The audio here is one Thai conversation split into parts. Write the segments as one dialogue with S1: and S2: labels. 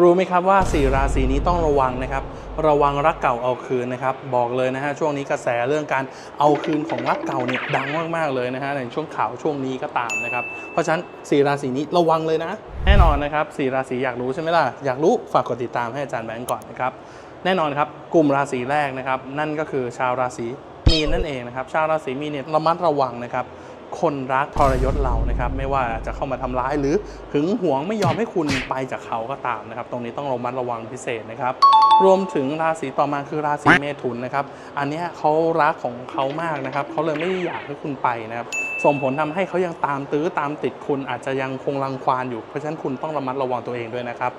S1: รู้ไหมครับว่าสี่ราศีนี้ต้องระวังนะครับ ระวังรักเก่าเอาคืนนะครับ บอกเลยนะฮะช่วงนี้กระแสเรื่องการเอาคืนของรักเก่าเนี่ยดังมากๆเลยนะฮะในช่วงข่าวช่วงนี้ก็ตามนะครับ เพราะฉะนั้นสี่ราศีนี้ระวังเลยนะ แน่นอนนะครับสี่ราศีอยากรู้ใช่ไหมล่ะ อยากรู้ฝากกดติดตามให้อาจารย์แบงก์ก่อนนะครับ แน่นอนครับกลุ่มราศีแรกนะครับ นั่นก็คือชาวราศีมีนนั่นเองนะครับ ชาวราศีมีนเนี่ยระมัดระวังนะครับ คนรักทรยศเรานะครับ ไม่ว่าจะเข้ามาทำร้ายหรือหึงหวงไม่ยอมให้คุณไปจากเขาก็ตามนะครับ ตรงนี้ต้องระมัดระวังพิเศษนะครับ รวมถึงราศีต่อมาคือราศีเมถุนนะครับ อันเนี้ยเขารักของเขามากนะครับเขาเลยไม่อยากให้คุณไปนะครับส่งผลทำให้เขายังตามตื้อตามติดคุณอาจจะยังคงรังควานอยู่เพราะฉะนั้นคุณต้องระมัดระวังตัวเองด้วยนะครับ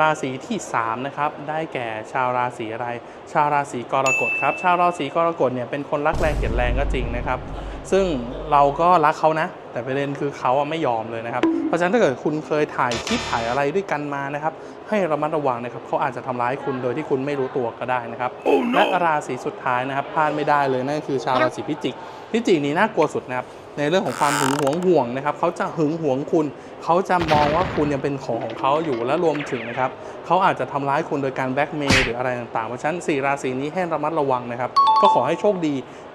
S1: ราศีที่3นะครับได้แก่ชาวราศีอะไร ชาวราศีกรกฎครับ ชาวราศีกรกฎเนี่ยเป็นคนรักแรงเกลียดแรงก็จริงนะครับ ซึ่งเราก็รักเขานะ แต่ประเด็นคือเขาอะไม่ยอมเลยนะครับ เพราะฉะนั้นถ้าเกิดคุณเคยถ่ายคลิปถ่ายอะไรด้วยกันมานะครับให้ระมัดระวังนะครับเขาอาจจะทำร้ายคุณโดยที่คุณไม่รู้ตัวก็ได้นะครับและราศีสุดท้ายนะครับพลาดไม่ได้เลยนั่นก็คือชาวราศีพิจิกพิจิกนี้น่ากลัวสุดนะครับ ในเรื่องของความหึงหวงห่วงนะครับเขาจะหึงหวงคุณ เขาจะมองว่าคุณยังเป็นของของเขาอยู่และรวมถึงนะครับเขาอาจจะทำร้ายคุณโดยการแบล็กเมย์หรืออะไรต่างๆ เพราะฉะนั้นสี่ราศีนี้ให้ระมัดระวังนะครับ ก็ขอให้โชคดี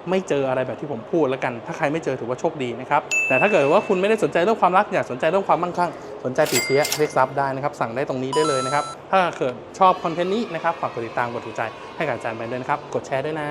S1: ไม่เจออะไรแบบที่ผมพูดแล้วกัน ถ้าใครไม่เจอถือว่าโชคดีนะครับ แต่ถ้าเกิดว่าคุณไม่ได้สนใจเรื่องความรักอยากสนใจเรื่องความมั่งคั่ง สนใจปีเสียเรียกซับได้นะครับ สั่งได้ตรงนี้ได้เลยนะครับ ถ้าเกิดชอบคอนเทนต์นี้นะครับ ฝากกดติดตาม กดถูกใจให้กับอาจารย์ไปด้วยนะครับ กดแชร์ด้วยนะ